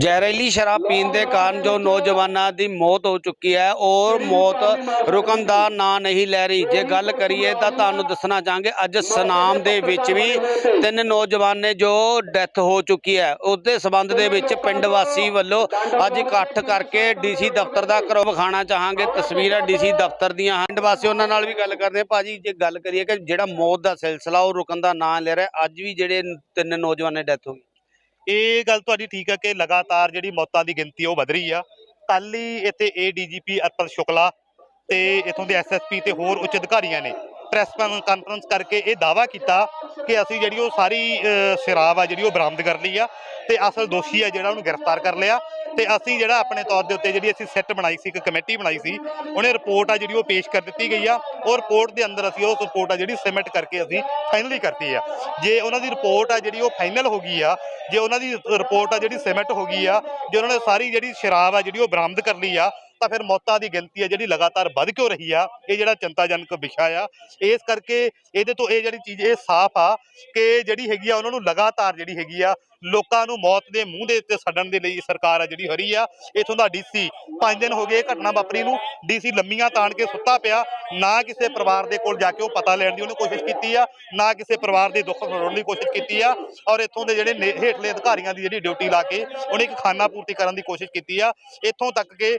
ਜ਼ਹਿਰੀਲੀ ਸ਼ਰਾਬ ਪੀਣ ਦੇ ਕਾਰਨ ਜੋ ਨੌਜਵਾਨਾਂ ਦੀ ਮੌਤ ਹੋ ਚੁੱਕੀ ਹੈ ਔਰ ਮੌਤ ਰੁਕਣ ਦਾ ਨਾਂ ਨਹੀਂ ਲੈ ਰਹੀ। ਜੇ ਗੱਲ ਕਰੀਏ ਤਾਂ ਤੁਹਾਨੂੰ ਦੱਸਣਾ ਚਾਹਾਂਗੇ, ਅੱਜ ਸਨਾਮ ਦੇ ਵਿੱਚ ਵੀ ਤਿੰਨ ਨੌਜਵਾਨ ਨੇ ਜੋ ਡੈਥ ਹੋ ਚੁੱਕੀ ਹੈ। ਉਸ ਦੇ ਸਬੰਧ ਦੇ ਵਿੱਚ ਪਿੰਡ ਵਾਸੀ ਵੱਲੋਂ ਅੱਜ ਇਕੱਠ ਕਰਕੇ ਡੀਸੀ ਦਫ਼ਤਰ ਦਾ ਕਰੋ ਵਿਖਾਣਾ ਚਾਹਾਂਗੇ। ਤਸਵੀਰਾਂ ਡੀਸੀ ਦਫ਼ਤਰ ਦੀਆਂ ਹਨ। ਪਿੰਡ ਵਾਸੀ ਉਹਨਾਂ ਨਾਲ ਵੀ ਗੱਲ ਕਰਦੇ ਹਾਂ। ਭਾਜੀ, ਜੇ ਗੱਲ ਕਰੀਏ ਕਿ ਜਿਹੜਾ ਮੌਤ ਦਾ ਸਿਲਸਿਲਾ ਉਹ ਰੁਕਣ ਦਾ ਨਾਂ ਲੈ ਰਿਹਾ, ਅੱਜ ਵੀ ਜਿਹੜੇ ਤਿੰਨ ਨੌਜਵਾਨ ਨੇ ਡੈਥ ਹੋ ਗਈ। ਇਹ ਗੱਲ ਤੁਹਾਡੀ ਠੀਕ ਹੈ ਕਿ ਲਗਾਤਾਰ ਜਿਹੜੀ ਮੌਤਾਂ ਦੀ ਗਿਣਤੀ ਉਹ ਵਧ ਰਹੀ ਆ। ਕੱਲ ਹੀ ਇੱਥੇ ਏਡੀਜੀਪੀ ਅਰਪਲ ਸ਼ੁਕਲਾ ਤੇ ਇਥੋਂ ਦੇ ਐਸਐਸਪੀ ਤੇ ਹੋਰ ਉੱਚ ਅਧਿਕਾਰੀਆਂ ਨੇ ਪ੍ਰੈਸ ਕਾਨਫਰੰਸ ਕਰਕੇ ਇਹ ਦਾਵਾ ਕੀਤਾ ਕਿ ਅਸੀਂ ਜਿਹੜੀ ਉਹ ਸਾਰੀ ਸ਼ਰਾਬ ਆ ਜਿਹੜੀ ਉਹ ਬਰਾਮਦ ਕਰ ਲਈ ਆ ਤੇ ਅਸਲ ਦੋਸ਼ੀ ਆ ਜਿਹੜਾ ਉਹਨੂੰ ਗ੍ਰਿਫਤਾਰ ਕਰ ਲਿਆ ਤੇ ਅਸੀਂ ਜਿਹੜਾ ਆਪਣੇ ਤੌਰ ਦੇ ਉੱਤੇ ਜਿਹੜੀ ਅਸੀਂ ਸੈੱਟ ਬਣਾਈ ਸੀ, ਇੱਕ ਕਮੇਟੀ ਬਣਾਈ ਸੀ, ਉਹਨੇ ਰਿਪੋਰਟ ਆ ਜਿਹੜੀ ਉਹ ਪੇਸ਼ ਕਰ ਦਿੱਤੀ ਗਈ ਆ ਔਰ ਰਿਪੋਰਟ ਦੇ ਅੰਦਰ ਅਸੀਂ ਉਹ ਰਿਪੋਰਟ ਆ ਜਿਹੜੀ ਸਬਮਿਟ ਕਰਕੇ ਅਸੀਂ ਫਾਈਨਲੀ ਕਰਤੀ ਆ। ਜੇ ਉਹਨਾਂ ਦੀ ਰਿਪੋਰਟ ਆ ਜਿਹੜੀ ਉਹ ਫਾਈਨਲ ਹੋ ਗਈ ਆ, ਜੇ ਉਹਨਾਂ ਦੀ ਰਿਪੋਰਟ ਆ ਜਿਹੜੀ ਸਬਮਿਟ ਹੋ ਗਈ ਆ, ਜੇ ਉਹਨਾਂ ਨੇ ਸਾਰੀ ਜਿਹੜੀ ਸ਼ਰਾਬ ਆ ਜਿਹੜੀ ਉਹ ਬਰਾਮਦ ਕਰ ਲਈ ਆ ਤਾਂ ਫਿਰ ਮੌਤਾਂ ਦੀ ਗਿਣਤੀ ਆ ਜਿਹੜੀ ਲਗਾਤਾਰ ਵੱਧ ਕਿਉਂ ਰਹੀ ਆ, ਇਹ ਜਿਹੜਾ ਚਿੰਤਾਜਨਕ ਵਿਸ਼ਾ ਆ। ਇਸ ਕਰਕੇ ਇਹਦੇ ਤੋਂ ਇਹ ਜਿਹੜੀ ਚੀਜ਼, ਇਹ ਸਾਫ਼ ਆ ਕਿ ਜਿਹੜੀ ਹੈਗੀ ਆ, ਉਹਨਾਂ ਨੂੰ ਲਗਾਤਾਰ ਜਿਹੜੀ ਹੈਗੀ ਆ, ਲੋਕਾਂ ਨੂੰ ਮੌਤ ਦੇ ਮੂੰਹ ਦੇ ਉੱਤੇ ਛੱਡਣ ਦੇ ਲਈ ਸਰਕਾਰ ਆ ਜਿਹੜੀ ਹਰੀ ਆ। ਇਥੋਂ ਦਾ ਡੀਸੀ 5 ਦਿਨ ਹੋ ਗਏ ਇਹ ਘਟਨਾ ਵਾਪਰੀ ਨੂੰ। ਡੀਸੀ ਲੰਮੀਆਂ ਤਾਣ ਕੇ ਸੁੱਤਾ ਪਿਆ। ਨਾ ਕਿਸੇ ਪਰਿਵਾਰ ਦੇ ਕੋਲ ਜਾ ਕੇ ਉਹ ਪਤਾ ਲੈਣ ਦੀ ਉਹਨੇ ਕੋਸ਼ਿਸ਼ ਕੀਤੀ ਆ, ਨਾ ਕਿਸੇ ਪਰਿਵਾਰ ਦੇ ਦੁੱਖ ਸੁਣਨ ਦੀ ਕੋਸ਼ਿਸ਼ ਕੀਤੀ ਆ। ਔਰ ਇੱਥੋਂ ਦੇ ਜਿਹੜੇ ਨੇ- ਹੇਠਲੇ ਅਧਿਕਾਰੀਆਂ ਦੀ ਜਿਹੜੀ ਡਿਊਟੀ ਲਾ ਕੇ ਉਹਨੇ ਇੱਕ ਖਾਨਾ ਪੂਰਤੀ ਕਰਨ ਦੀ ਕੋਸ਼ਿਸ਼ ਕੀਤੀ ਆ। ਇੱਥੋਂ ਤੱਕ ਕਿ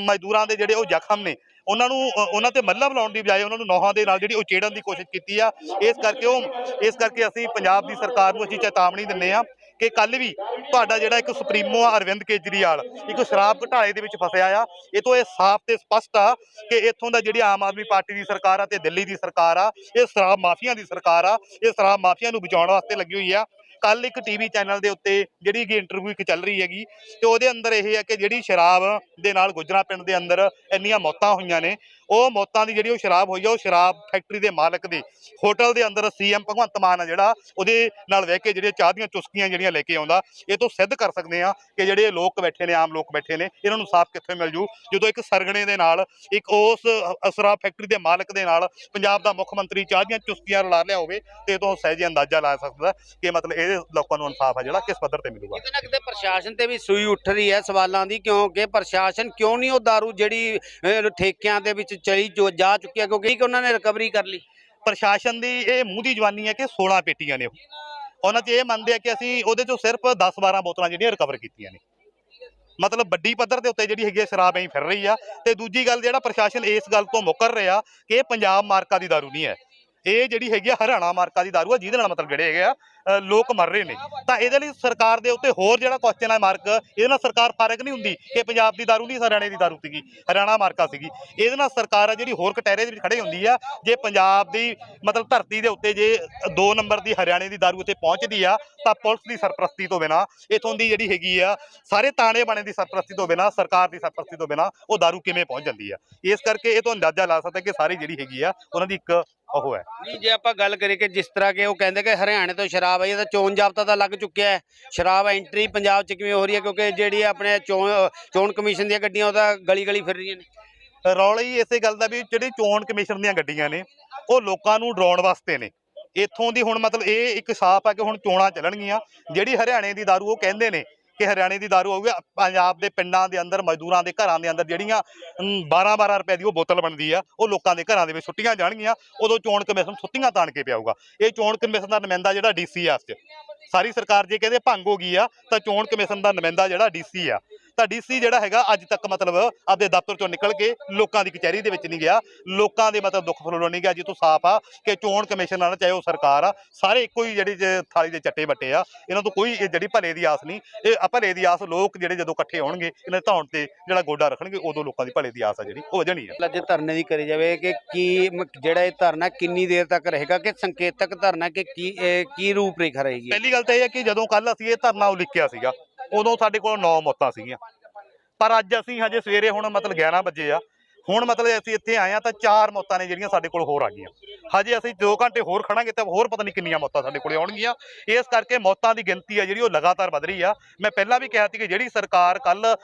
ਮਜ਼ਦੂਰਾਂ ਦੇ ਜਿਹੜੇ ਉਹ ਜ਼ਖਮ ਨੇ, ਉਹਨਾਂ ਨੂੰ ਉਹਨਾਂ ਤੇ ਮੱਲਾ ਲਾਉਣ ਦੀ ਬਜਾਏ ਉਹਨਾਂ ਨੂੰ ਨੌਹਾਂ ਦੇ ਨਾਲ ਜਿਹੜੀ ਉਹ ਚੇੜਨ ਦੀ ਕੋਸ਼ਿਸ਼ ਕੀਤੀ ਆ। ਇਸ ਕਰਕੇ ਉਹ, ਇਸ ਕਰਕੇ ਅਸੀਂ ਪੰਜਾਬ ਦੀ ਸਰਕਾਰ ਨੂੰ ਅਸੀਂ ਚੇਤਾਵਨੀ ਦਿੰਨੇ ਆ ਕਿ ਕੱਲ ਵੀ ਤੁਹਾਡਾ ਜਿਹੜਾ ਇੱਕ ਸੁਪਰੀਮੋ ਆ, ਅਰਵਿੰਦ ਕੇਜਰੀਵਾਲ, ਇੱਕ ਸ਼ਰਾਬ ਘਟਾਲੇ ਦੇ ਵਿੱਚ ਫਸਿਆ ਆ। ਇਹ ਤੋਂ ਇਹ ਸਾਫ਼ ਤੇ ਸਪਸ਼ਟ ਆ ਕਿ ਇੱਥੋਂ ਦਾ ਜਿਹੜੀ ਆਮ ਆਦਮੀ ਪਾਰਟੀ ਦੀ ਸਰਕਾਰ ਆ ਤੇ ਦਿੱਲੀ ਦੀ ਸਰਕਾਰ ਆ, ਇਹ ਸ਼ਰਾਬ ਮਾਫੀਆ ਦੀ ਸਰਕਾਰ ਆ, ਇਹ ਸ਼ਰਾਬ ਮਾਫੀਆ ਨੂੰ ਬਚਾਉਣ ਵਾਸਤੇ ਲੱਗੀ ਹੋਈ ਆ। ਕੱਲ ਇੱਕ ਟੀਵੀ ਚੈਨਲ ਦੇ ਉੱਤੇ ਜਿਹੜੀ ਕਿ ਇੰਟਰਵਿਊ ਇੱਕ ਚੱਲ ਰਹੀ ਹੈਗੀ ਤੇ ਉਹਦੇ ਅੰਦਰ ਇਹ ਹੈ ਕਿ ਜਿਹੜੀ ਸ਼ਰਾਬ ਦੇ ਨਾਲ ਗੁਜਰਾ ਪਿੰਡ ਦੇ ਅੰਦਰ ਇੰਨੀਆਂ ਮੌਤਾਂ ਹੋਈਆਂ ਨੇ ਉਹ ਮੌਤਾਂ ਦੀ ਜਿਹੜੀ ਉਹ ਸ਼ਰਾਬ ਹੋਈ ਆ, ਉਹ ਸ਼ਰਾਬ ਫੈਕਟਰੀ ਦੇ ਮਾਲਕ ਦੀ ਹੋਟਲ ਦੇ ਅੰਦਰ ਸੀਐਮ ਭਗਵੰਤ ਮਾਨ ਆ ਜਿਹੜਾ, ਉਹਦੇ ਨਾਲ ਬਹਿ ਕੇ ਜਿਹੜੀਆਂ ਚਾਹ ਦੀਆਂ ਚੁਸਕੀਆਂ ਜਿਹੜੀਆਂ ਲੈ ਕੇ ਆਉਂਦਾ, ਇਹ ਤੋਂ ਸਿੱਧ ਕਰ ਸਕਦੇ ਆ ਕਿ ਜਿਹੜੇ ਲੋਕ ਬੈਠੇ ਨੇ, ਆਮ ਲੋਕ ਬੈਠੇ ਨੇ, ਇਹਨਾਂ ਨੂੰ ਸਾਫ਼ ਕਿੱਥੇ ਮਿਲ ਜੂ? ਜਦੋਂ ਇੱਕ ਸਰਗਣੇ ਦੇ ਨਾਲ, ਇੱਕ ਉਸ ਅ- ਸ਼ਰਾਬ ਫੈਕਟਰੀ ਦੇ ਮਾਲਕ ਦੇ ਨਾਲ ਪੰਜਾਬ ਦਾ ਮੁੱਖ ਮੰਤਰੀ ਚਾਹ ਦੀਆਂ ਚੁਸਕੀਆਂ ਰਲਾ ਲਿਆ ਹੋਵੇ, ਤੇ ਇਹ ਤੋਂ ਸਹਿਜੇ ਅੰਦਾਜ਼ਾ ਲਾ ਸਕਦਾ ਕਿ ਮਤਲਬ ਇਹ ਲੋਕਾਂ ਨੂੰ ਇਨਸਾਫ ਆ ਜਿਹੜਾ ਕਿਸ ਪੱਧਰ ਤੇ ਮਿਲੂਗਾ। ਕਿਤੇ ਨਾ ਕਿਤੇ ਪ੍ਰਸ਼ਾਸਨ ਤੇ ਵੀ ਸੂਈ ਉੱਠ ਰਹੀ ਹੈ ਸਵਾਲਾਂ ਦੀ, ਕਿਉਂਕਿ ਪ੍ਰਸ਼ਾਸਨ ਕਿਉਂ ਨਹੀਂ ਉਹ दारू ਜਿਹੜੀ ਠੇਕਿਆਂ ਦੇ ਵਿੱਚ ਚਲੀ ਜੋ ਜਾ ਚੁੱਕੀ ਕਿਉਂਕਿ ਉਹਨਾਂ ਨੇ ਰਿਕਵਰੀ ਕਰ ਲਈ। ਪ੍ਰਸ਼ਾਸਨ ਦੀ ਇਹ ਮੂੰਹ ਦੀ ਜਵਾਨੀ ਹੈ ਕਿ 16 ਪੇਟੀਆਂ ਨੇ ਉਹ। ਉਹਨਾਂ 'ਚ ਇਹ ਮੰਨਦੇ ਆ ਕਿ ਅਸੀਂ ਉਹਦੇ 'ਚੋਂ ਸਿਰਫ 10-12 ਬੋਤਲਾਂ ਜਿਹੜੀਆਂ ਰਿਕਵਰ ਕੀਤੀਆਂ ਨੇ। ਮਤਲਬ ਵੱਡੀ ਪੱਧਰ ਦੇ ਉੱਤੇ ਜਿਹੜੀ ਹੈਗੀ ਹੈ ਸ਼ਰਾਬ ਐਂ ਫਿਰ ਰਹੀ ਆ। ਤੇ ਦੂਜੀ ਗੱਲ ਜਿਹੜਾ ਪ੍ਰਸ਼ਾਸਨ ਇਸ ਗੱਲ ਤੋਂ ਮੁੱਕਰ ਰਿਹਾ ਕਿ ਇਹ ਪੰਜਾਬ ਮਾਰਕਾ ਦੀ ਦਾਰੂ ਨਹੀਂ ਹੈ। ਇਹ ਜਿਹੜੀ ਹੈਗੀ ਆ ਹਰਿਆਣਾ ਮਾਰਕਾ ਦੀ ਦਾਰੂ ਆ, ਜਿਹਦੇ ਨਾਲ ਮਤਲਬ ਜਿਹੜੇ ਹੈਗੇ ਆ ਲੋਕ ਮਰ ਰਹੇ ਨੇ। ਤਾਂ ਇਹਦੇ ਲਈ ਸਰਕਾਰ ਦੇ ਉੱਤੇ ਹੋਰ ਜਿਹੜਾ ਕੁਐਸਚਨ ਹੈ ਮਾਰਕ, ਇਹਦੇ ਨਾਲ ਸਰਕਾਰ ਫ਼ਰਕ ਨਹੀਂ ਹੁੰਦੀ ਕਿ ਪੰਜਾਬ ਦੀ ਦਾਰੂ ਨਹੀਂ, ਹਰਿਆਣੇ ਦੀ ਦਾਰੂ ਸੀਗੀ, ਹਰਿਆਣਾ ਮਾਰਕਾ ਸੀਗੀ। ਇਹਦੇ ਨਾਲ ਸਰਕਾਰ ਆ ਜਿਹੜੀ ਹੋਰ ਕਟਹਿਰੇ ਦੇ ਵਿੱਚ ਖੜੇ ਹੁੰਦੀ ਆ, ਜੇ ਪੰਜਾਬ ਦੀ ਮਤਲਬ ਧਰਤੀ ਦੇ ਉੱਤੇ ਜੇ 2 ਨੰਬਰ ਦੀ ਹਰਿਆਣੇ ਦੀ ਦਾਰੂ ਉੱਤੇ ਪਹੁੰਚਦੀ ਆ, ਤਾਂ ਪੁਲਿਸ ਦੀ ਸਰਪ੍ਰਸਤੀ ਤੋਂ ਬਿਨਾ, ਇਥੋਂ ਦੀ ਜਿਹੜੀ ਹੈਗੀ ਆ, ਸਾਰੇ ਤਾਣੇ ਬਾਣੇ ਦੀ ਸਰਪ੍ਰਸਤੀ ਤੋਂ ਬਿਨਾ, ਸਰਕਾਰ ਦੀ ਸਰਪ੍ਰਸਤੀ ਤੋਂ ਬਿਨਾ, ਉਹ ਦਾਰੂ ਕਿਵੇਂ ਪਹੁੰਚ ਜਾਂਦੀ ਆ। ਇਸ ਕਰਕੇ ਇਹ ਤੋਂ ਅੰਦਾਜ਼ਾ ਲਾ ਸਕਦਾ ਕਿ ਸਾਰੀ ਜਿਹੜੀ ਹੈਗੀ ਆ, ਉਹਨਾਂ ਦੀ ਇੱਕ ਉਹ ਹੈ। ਨਹੀਂ, ਜੇ ਆਪਾਂ ਗੱਲ ਕਰੀਏ ਕਿ ਜਿਸ ਤਰ੍ਹਾਂ ਕਿ ਉਹ ਕਹਿੰਦੇ ਕਿ ਹਰਿਆਣੇ ਤੋਂ ਸ਼ਰਾਬ ਆਈ ਹੈ ਤਾਂ ਚੋਣ ਜਾਬਤਾ ਤਾਂ ਲੱਗ ਚੁੱਕਿਆ ਹੈ। ਸ਼ਰਾਬ ਐਂਟਰੀ ਪੰਜਾਬ 'ਚ ਕਿਵੇਂ ਹੋ ਰਹੀ ਹੈ? ਕਿਉਂਕਿ ਜਿਹੜੀ ਆਪਣੇ ਚੋਣ ਚੋਣ ਕਮਿਸ਼ਨ ਦੀਆਂ ਗੱਡੀਆਂ, ਉਹ ਤਾਂ ਗਲੀ ਗਲੀ ਫਿਰ ਰਹੀਆਂ ਨੇ। ਰੌਲਾ ਹੀ ਇਸੇ ਗੱਲ ਦਾ ਵੀ ਜਿਹੜੀ ਚੋਣ ਕਮਿਸ਼ਨ ਦੀਆਂ ਗੱਡੀਆਂ ਨੇ, ਉਹ ਲੋਕਾਂ ਨੂੰ ਡਰਾਉਣ ਵਾਸਤੇ ਨੇ। ਇੱਥੋਂ ਦੀ ਹੁਣ ਮਤਲਬ ਇਹ ਇੱਕ ਸਾਫ਼ ਆ ਕਿ ਹੁਣ ਚੋਣਾਂ ਚੱਲਣਗੀਆਂ। ਜਿਹੜੀ ਹਰਿਆਣੇ ਦੀ ਦਾਰੂ, ਉਹ ਕਹਿੰਦੇ ਨੇ ਕਿ ਹਰਿਆਣੇ ਦੀ ਦਾਰੂ ਆਊਗੀ ਪੰਜਾਬ ਦੇ ਪਿੰਡਾਂ ਦੇ ਅੰਦਰ, ਮਜ਼ਦੂਰਾਂ ਦੇ ਘਰਾਂ ਦੇ ਅੰਦਰ ਜਿਹੜੀਆਂ 12-12 ਰੁਪਏ ਦੀ ਉਹ ਬੋਤਲ ਬਣਦੀ ਆ, ਉਹ ਲੋਕਾਂ ਦੇ ਘਰਾਂ ਦੇ ਵਿੱਚ ਸੁੱਟੀਆਂ ਜਾਣਗੀਆਂ, ਉਦੋਂ ਚੋਣ ਕਮਿਸ਼ਨ ਸੁੱਤੀਆਂ ਤਾਣ ਕੇ ਪਿਆਊਗਾ। ਇਹ ਚੋਣ ਕਮਿਸ਼ਨ ਦਾ ਨੁਮਾਇੰਦਾ ਜਿਹੜਾ ਡੀਸੀ ਆ ਇਸ 'ਚ। ਸਾਰੀ ਸਰਕਾਰ ਜੇ ਕਹਿੰਦੇ ਭੰਗ ਹੋ ਗਈ ਆ, ਤਾਂ ਚੋਣ ਕਮਿਸ਼ਨ ਦਾ ਨੁਮਾਇੰਦਾ ਜਿਹੜਾ ਡੀਸੀ ਆ। ਤਾਂ ਡੀਸੀ ਜਿਹੜਾ ਹੈਗਾ ਅੱਜ ਤੱਕ ਮਤਲਬ ਆਪਦੇ ਦਫ਼ਤਰ ਚੋਂ ਨਿਕਲ ਕੇ ਲੋਕਾਂ ਦੀ ਕਚਹਿਰੀ ਦੇ ਵਿੱਚ ਨਹੀਂ ਗਿਆ। ਲੋਕਾਂ ਦੇ ਮਤਲਬ ਦੁੱਖ ਫਲੋਂ ਨਹੀਂ ਗਿਆ ਜਿੱਥੋਂ ਸਾਫ਼ ਆ ਕਿ ਚੋਣ ਕਮਿਸ਼ਨ ਨਾਲ ਚਾਹੇ ਉਹ ਸਰਕਾਰ ਆ ਸਾਰੇ ਇੱਕੋ ਹੀ ਜਿਹੜੀ ਜੇ ਥਾਲੀ ਦੇ ਚੱਟੇ ਬੱਟੇ ਆ। ਇਹਨਾਂ ਤੋਂ ਕੋਈ ਜਿਹੜੀ ਭਲੇ ਦੀ ਆਸ ਨਹੀਂ ਇਹ ਭਲੇ ਦੀ ਆਸ ਲੋਕ ਜਿਹੜੇ ਜਦੋਂ ਇਕੱਠੇ ਹੋਣਗੇ ਇਹਨਾਂ ਧੌਣ ਤੇ ਜਿਹੜਾ ਗੋਡਾ ਰੱਖਣਗੇ ਉਦੋਂ ਲੋਕਾਂ ਦੀ ਭਲੇ ਦੀ ਆਸ ਆ ਜਿਹੜੀ ਉਹ ਵਜਣੀ ਆ। ਅੱਜ ਧਰਨੇ ਦੀ ਕਰੀ ਜਾਵੇ ਕਿ ਕੀ ਜਿਹੜਾ ਇਹ ਧਰਨਾ ਕਿੰਨੀ ਦੇਰ ਤੱਕ ਰਹੇਗਾ ਕਿ ਸੰਕੇਤਕ ਧਰਨਾ ਕਿ ਕੀ ਕੀ ਰੂਪ ਰੇਖਾ ਰਹੇਗੀ? ਪਹਿਲੀ ਗੱਲ ਤਾਂ ਇਹ ਹੈ ਕਿ ਜਦੋਂ ਕੱਲ ਅਸੀਂ ਇਹ ਧਰਨਾ ਉਲੀਕਿਆ ਸੀਗਾ ਉਦੋਂ ਸਾਡੇ ਕੋਲ 9 ਮੌਤਾਂ ਸੀਗੀਆਂ। ਪਰ ਅੱਜ ਅਸੀਂ ਹਜੇ ਸਵੇਰੇ ਹੁਣ ਮਤਲਬ 11 ਵਜੇ ਆ। ਹੁਣ ਮਤਲਬ ਅਸੀਂ ਇੱਥੇ ਆਏ ਆ ਤਾਂ ਚਾਰ ਮੌਤਾਂ ਨੇ ਜਿਹੜੀਆਂ ਸਾਡੇ ਕੋਲ ਹੋਰ ਆ ਗਈਆਂ। ਹਜੇ ਅਸੀਂ 2 ਘੰਟੇ ਹੋਰ ਖੜਾਂਗੇ ਤਾਂ ਹੋਰ ਪਤਾ ਨਹੀਂ ਕਿੰਨੀਆਂ ਮੌਤਾਂ ਸਾਡੇ ਕੋਲੇ ਆਉਣਗੀਆਂ। ਇਸ ਕਰਕੇ ਮੌਤਾਂ ਦੀ ਗਿਣਤੀ ਆ ਜਿਹੜੀ ਉਹ ਲਗਾਤਾਰ ਵਧ ਰਹੀ ਆ। ਮੈਂ ਪਹਿਲਾਂ ਵੀ ਕਿਹਾ ਸੀ ਕਿ ਜਿਹੜੀ ਸਰਕਾਰ ਕੱਲ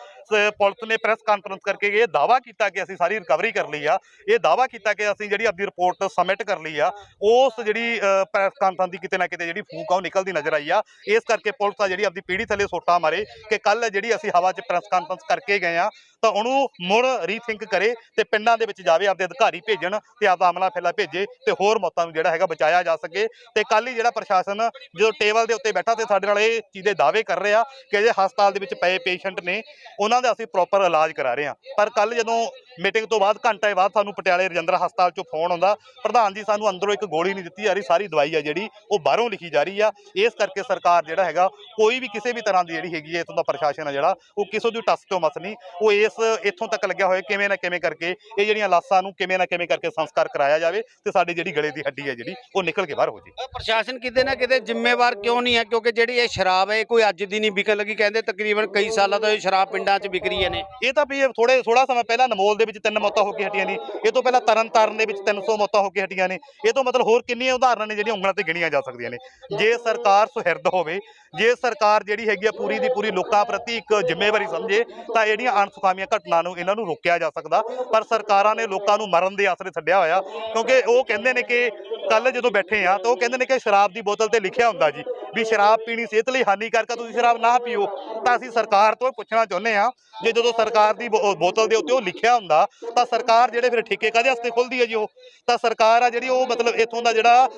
ਪੁਲਿਸ ਨੇ ਪ੍ਰੈਸ ਕਾਨਫਰੰਸ ਕਰਕੇ ਇਹ ਦਾਵਾ ਕੀਤਾ ਕਿ ਅਸੀਂ ਸਾਰੀ ਰਿਕਵਰੀ ਕਰ ਲਈ ਆ। ਇਹ ਦਾਵਾ ਕੀਤਾ ਕਿ ਅਸੀਂ ਜਿਹੜੀ ਆਪਣੀ ਰਿਪੋਰਟ ਸਬਮਿਟ ਕਰ ਲਈ ਆ, ਉਸ ਜਿਹੜੀ ਪ੍ਰੈਸ ਕਾਨਫਰੰਸ ਦੀ ਕਿਤੇ ਨਾ ਕਿਤੇ ਜਿਹੜੀ ਫੂਕ ਆ ਉਹ ਨਿਕਲਦੀ ਨਜ਼ਰ ਆਈ ਆ। ਇਸ ਕਰਕੇ ਪੁਲਿਸ ਆ ਜਿਹੜੀ ਆਪਣੀ ਪੀੜੀ ਥੱਲੇ ਸੋਟਾ ਮਾਰੇ ਕਿ ਕੱਲ ਜਿਹੜੀ ਅਸੀਂ ਹਵਾ 'ਚ ਪ੍ਰੈਸ ਕਾਨਫਰੰਸ ਕਰਕੇ ਗਏ ਆ ਤਾਂ ਉਹਨੂੰ ਮੁੜ ਰੀਥਿੰਕ ਕਰੇ ਤੇ ਪਿੰਡਾਂ ਦੇ ਵਿੱਚ ਜਾਵੇ, ਆਪਦੇ ਅਧਿਕਾਰੀ ਭੇਜਣ ਤੇ ਆਪਦਾ ਅਮਲਾ ਫੈਲਾ ਭੇਜੇ ਤੇ ਹੋਰ ਮੌਤਾਂ ਨੂੰ ਜਿਹੜਾ ਹੈਗਾ ਬਚਾਇਆ ਜਾ ਸਕੇ। ਤੇ ਕੱਲ ਹੀ ਜਿਹੜਾ ਪ੍ਰਸ਼ਾਸਨ ਜਦੋਂ ਟੇਬਲ ਦੇ ਉੱਤੇ ਬੈਠਾ ਤੇ ਸਾਡੇ ਨਾਲ ਇਹ ਚੀਜ਼ ਦੇ ਦਾਅਵੇ ਕਰ ਰਿਹਾ ਕਿ ਜੇ ਹਸਪਤਾਲ ਦੇ ਵਿੱਚ ਪਏ ਪੇਸ਼ੈਂਟ ਨੇ, ਉਹਨਾਂ ਦਾ ਅਸੀਂ ਪ੍ਰੋਪਰ ਇਲਾਜ ਕਰਾ ਰਹੇ ਹਾਂ। ਪਰ ਕੱਲ ਜਦੋਂ ਮੀਟਿੰਗ ਤੋਂ ਬਾਅਦ, ਘੰਟੇ ਬਾਅਦ ਸਾਨੂੰ ਪਟਿਆਲੇ ਰਜਿੰਦਰਾ ਹਸਪਤਾਲ ਚੋਂ ਫੋਨ ਆਉਂਦਾ, ਪ੍ਰਧਾਨ ਜੀ ਸਾਨੂੰ ਅੰਦਰੋਂ ਇੱਕ ਗੋਲੀ ਨਹੀਂ ਦਿੱਤੀ ਜਾ ਰਹੀ, ਸਾਰੀ ਦਵਾਈ ਆ ਜਿਹੜੀ, ਉਹ ਬਾਹਰੋਂ ਲਿਖੀ ਜਾ ਰਹੀ ਆ। ਇਸ ਕਰਕੇ ਸਰਕਾਰ ਜਿਹੜਾ ਹੈਗਾ, ਕੋਈ ਵੀ ਕਿਸੇ ਵੀ ਤਰ੍ਹਾਂ ਦੀ ਜਿਹੜੀ ਹੈਗੀ ਹੈ, ਇਥੋਂ ਦਾ ਪ੍ਰਸ਼ਾਸਨ ਆ ਜਿਹੜਾ, ਉਹ ਕਿਸੇ ਦੀ ਟੱਸ ਤੋਂ ਮਸ ਨਹੀਂ, ਉਹ ਇਸ ਇੱਥੋਂ ਤੱਕ ਲੱਗਿਆ ਹੋਇਆ ਕਿਵੇਂ ਨਾ ਕਿਵੇਂ ਕਰਕੇ ਇਹ ਜਿਹੜੀਆਂ ਲਾਸ਼ਾਂ ਨੂੰ ਕਿਵੇਂ ਨਾ ਕਿਵੇਂ ਕਰਕੇ ਸੰਸਕਾਰ ਕਰਾਇਆ ਜਾਵੇ ਤੇ ਸਾਡੀ ਜਿਹੜੀ ਗਲੇ ਦੀ ਹੱਡੀ ਹੈ ਜਿਹੜੀ ਉਹ ਨਿਕਲ ਕੇ ਬਾਹਰ ਹੋ ਜੇ। ਅ, ਪ੍ਰਸ਼ਾਸਨ ਕਿਤੇ ਨਾ ਕਿਤੇ ਜ਼ਿੰਮੇਵਾਰ ਕਿਉਂ ਨਹੀਂ ਹੈ? ਕਿਉਂਕਿ ਜਿਹੜੀ ਇਹ ਸ਼ਰਾਬ ਹੈ ਕੋਈ ਅੱਜ ਦੀ ਨਹੀਂ ਵਿਕਣ ਲੱਗੀ। ਕਹਿੰਦੇ ਤਕਰੀਬਨ ਕਈ ਸਾਲਾਂ ਤੋਂ ਇਹ ਸ਼ਰਾਬ ਪਿੰਡਾਂ 'ਚ ਵਿਕ ਰਹੀ ਹੈ ਨੇ। ਇਹ ਤਾਂ ਵੀ ਥੋੜੇ ਥੋੜਾ ਸਮਾਂ ਪਹਿਲਾਂ ਨਮੋਲ ਦੇ ਵਿੱਚ ਤਿੰਨ ਮੌਤਾਂ ਹੋ ਕੇ ਹਟੀਆਂ ਨੇ। ਇਹ ਤੋਂ ਪਹਿਲਾਂ ਤਰਨ ਤਾਰਨ ਦੇ ਵਿੱਚ 300 ਮੌਤਾਂ ਹੋ ਕੇ ਹਟੀਆਂ ਨੇ। ਇਹ ਤੋਂ ਮਤਲਬ ਹੋਰ ਕਿੰਨੀਆਂ ਉਦਾਹਰਨਾਂ ਨੇ ਜਿਹੜੀਆਂ ਉਂਗਲਾਂ ਤੇ ਗਿਣੀਆਂ ਜਾ ਸਕਦੀਆਂ ਨੇ। ਜੇ ਸਰਕਾਰ ਸੁਹਿਰਦ ਹੋਵੇ ਜੇ ਸਰਕਾਰ ਜਿਹੜੀ ਹੈਗੀ ਆ ਪੂਰੀ ਦੀ ਪੂਰੀ ਲੋਕਾਂ ਪ੍ਰਤੀ ਇੱਕ ਜ਼ਿੰਮੇਵਾਰੀ ਸਮਝੇ ਤਾਂ ਜਿਹੜੀਆਂ ਅਣਸੁਖਾਵੀਆਂ ਘਟਨਾ ਨੂੰ ਇਹਨਾਂ ਨੂੰ ਰੋਕਿਆ ਜਾ ਸਕਦਾ, ਪਰ ਸਰਕਾਰਾਂ ਨੇ ਲੋਕਾਂ ਨੂੰ ਮਰਨ ਦੇ ਆਸਰੇ ਛੱਡਿਆ ਹੋਇਆ, ਕਿਉਂਕਿ ਉਹ ਕਹਿੰਦੇ ਨੇ ਕਿ ਕੱਲ ਜਦੋਂ ਬੈਠੇ ਆ, ਤਾਂ ਉਹ ਕਹਿੰਦੇ ਨੇ ਕਿ ਸ਼ਰਾਬ ਦੀ ਬੋਤਲ ਤੇ ਲਿਖਿਆ ਹੁੰਦਾ ਜੀ, ਵੀ ਸ਼ਰਾਬ ਪੀਣੀ ਸਿਹਤ ਲਈ ਹਾਨੀਕਾਰਕ ਆ, ਤੁਸੀਂ ਸ਼ਰਾਬ ਨਾ ਪੀਓ। ਤਾਂ ਅਸੀਂ ਸਰਕਾਰ ਤੋਂ ਪੁੱਛਣਾ ਚਾਹੁੰਦੇ ਆ, ਜੇ ਜਦੋਂ ਸਰਕਾਰ ਦੀ ਬੋ- ਬੋਤਲ ਦੇ ਉੱਤੇ ਉਹ ਲਿਖਿਆ ਹੁੰਦਾ, ਤਾਂ ਸਰਕਾਰ ਜਿਹੜੇ ਫਿਰ ਠੇਕੇ ਕਾਦੇ ਵਾਸਤੇ ਖੁੱਲਦੀ ਹੈ ਜੀ ਉਹ? ਤਾਂ ਸਰਕਾਰ ਆ ਜਿਹੜੀ ਉਹ ਮਤਲਬ ਇਥੋਂ ਦਾ ਜਿਹੜਾ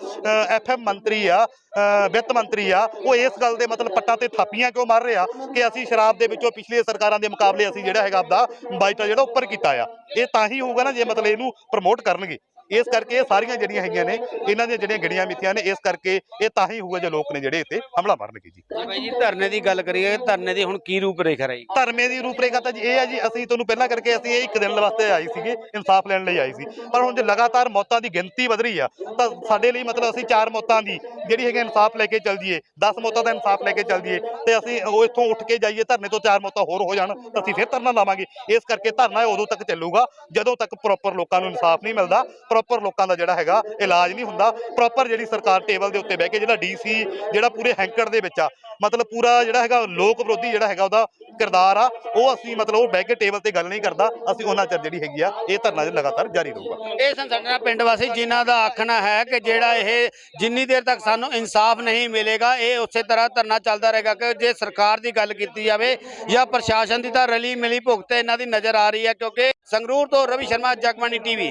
ਐਫਐਮ ਮੰਤਰੀ ਆ ਵਿੱਤ ਮੰਤਰੀ ਆ, ਉਹ ਇਸ ਗੱਲ ਦੇ ਮਤਲਬ ਪੱਟਾਂ ਤੇ ਥਾਪੀਆਂ ਕਿਉਂ ਮਾਰ ਰਿਹਾ ਕਿ ਅਸੀਂ ਸ਼ਰਾਬ ਦੇ ਵਿੱਚੋਂ ਪਿਛਲੀਆਂ ਸਰਕਾਰਾਂ ਦੇ ਮੁਕਾਬਲੇ ਅਸੀਂ ਜਿਹੜਾ ਹੈਗਾ ਆਪਦਾ ਬਾਈਟਾ ਜਿਹੜਾ ਉੱਪਰ ਕੀਤਾ ਆ। ਇਹ ਤਾਂ ਹੀ ਹੋਊਗਾ ਨਾ ਜੇ ਮਤਲਬ ਇਹਨੂੰ ਪ੍ਰਮੋਟ ਕਰਨਗੇ। ਇਸ ਕਰਕੇ ਇਹ ਸਾਰੀਆਂ ਜਿਹੜੀਆਂ ਹੈਗੀਆਂ ਨੇ ਇਹਨਾਂ ਦੀਆਂ ਜਿਹੜੀਆਂ ਗੜੀਆਂ ਮਿੱਥੀਆਂ ਨੇ ਇਸ ਕਰਕੇ ਇਹ ਤਾਂ ਹੀ ਹੋਊਗਾ ਜੇ ਲੋਕ ਨੇ ਜਿਹੜੇ ਇੱਥੇ ਹਮਲਾ ਮਾਰਨਗੇ ਜੀ। ਬਾਈ ਜੀ ਧਰਨੇ ਦੀ ਗੱਲ ਕਰੀਏ ਧਰਨੇ ਦੀ ਹੁਣ ਕੀ ਰੂਪ ਰੇਖਾ ਰਹੀ? ਧਰਮੇ ਦੀ ਰੂਪਰੇਖਾ ਤਾਂ ਜੀ ਇਹ ਹੈ ਜੀ ਅਸੀਂ ਤੁਹਾਨੂੰ ਪਹਿਲਾਂ ਕਰਕੇ ਅਸੀਂ ਇਹ ਇੱਕ ਦਿਨ ਵਾਸਤੇ ਆਏ ਸੀਗੇ ਇਨਸਾਫ ਲੈਣ ਲਈ ਆਏ ਸੀ। ਪਰ ਹੁਣ ਜੇ ਲਗਾਤਾਰ ਮੌਤਾਂ ਦੀ ਗਿਣਤੀ ਵਧ ਰਹੀ ਆ ਤਾਂ ਸਾਡੇ ਲਈ ਮਤਲਬ ਅਸੀਂ ਚਾਰ ਮੌਤਾਂ ਦੀ ਜਿਹੜੀ ਹੈਗੀ ਇਨਸਾਫ ਲੈ ਕੇ ਚੱਲ ਜੀਏ 10 ਮੌਤਾਂ ਦਾ ਇਨਸਾਫ ਲੈ ਕੇ ਚੱਲ ਜੀਏ ਤੇ ਅਸੀਂ ਉਹ ਇੱਥੋਂ ਉੱਠ ਕੇ ਜਾਈਏ ਧਰਨੇ ਤੋਂ ਚਾਰ ਮੌਤਾਂ ਹੋਰ ਹੋ ਜਾਣ ਤਾਂ ਅਸੀਂ ਫਿਰ ਧਰਨਾ ਲਾਵਾਂਗੇ। ਇਸ ਕਰਕੇ ਧਰਨਾ ਉਦੋਂ ਤੱਕ ਚੱਲੂਗਾ ਜਦੋਂ ਤੱਕ ਪ੍ਰੋਪਰ ਲੋਕਾਂ ਨੂੰ ਇਨਸਾਫ ਨਹੀਂ ਮਿਲਦਾ ਪ੍ਰੋਪਰ ਲੋਕਾਂ ਦਾ ਜਿਹੜਾ ਹੈਗਾ ਇਲਾਜ ਨਹੀਂ ਹੁੰਦਾ। ਪ੍ਰੋਪਰ ਜਿਹੜੀ ਸਰਕਾਰ ਟੇਬਲ ਦੇ ਉੱਤੇ ਬਹਿ ਕੇ ਜਿਹੜਾ ਡੀਸੀ ਜਿਹੜਾ ਪੂਰੇ ਹੈਂਕੜ ਦੇ ਵਿੱਚ ਆ, ਮਤਲਬ ਪੂਰਾ ਜਿਹੜਾ ਹੈਗਾ ਲੋਕ ਵਿਰੋਧੀ ਜਿਹੜਾ ਹੈਗਾ ਉਹਦਾ ਕਿਰਦਾਰ ਆ, ਉਹ ਅਸੀਂ ਮਤਲਬ ਉਹ ਬਹਿ ਕੇ ਟੇਬਲ ਤੇ ਗੱਲ ਨਹੀਂ ਕਰਦਾ, ਅਸੀਂ ਉਹਨਾਂ ਚਿਰ ਜਿਹੜੀ ਹੈਗੀ ਆ, ਇਹ ਧਰਨਾ ਲਗਾਤਾਰ ਜਾਰੀ ਰਹੂਗਾ। ਇਹ ਸਨ ਪਿੰਡ ਵਾਸੀ, ਜਿਨ੍ਹਾਂ ਦਾ ਆਖਣਾ ਹੈ ਕਿ ਜਿਹੜਾ ਇਹ ਜਿੰਨੀ ਦੇਰ ਤੱਕ ਸਾਨੂੰ ਇਨਸਾਫ ਨਹੀਂ ਮਿਲੇਗਾ, ਇਹ ਉਸੇ ਤਰ੍ਹਾਂ ਧਰਨਾ ਚੱਲਦਾ ਰਹੇਗਾ ਕਿ ਜੇ ਸਰਕਾਰ ਦੀ ਗੱਲ ਕੀਤੀ ਜਾਵੇ ਜਾਂ ਪ੍ਰਸ਼ਾਸਨ ਦੀ ਤਾਂ ਰਲੀ ਮਿਲੀ ਭੁਗਤ ਇਹਨਾਂ ਦੀ ਨਜ਼ਰ ਆ ਰਹੀ ਹੈ, ਕਿਉਂਕਿ ਸੰਗਰੂਰ ਤੋਂ ਰਵੀ ਸ਼ਰਮਾ, ਜਗਬਾਣੀ ਟੀਵੀ।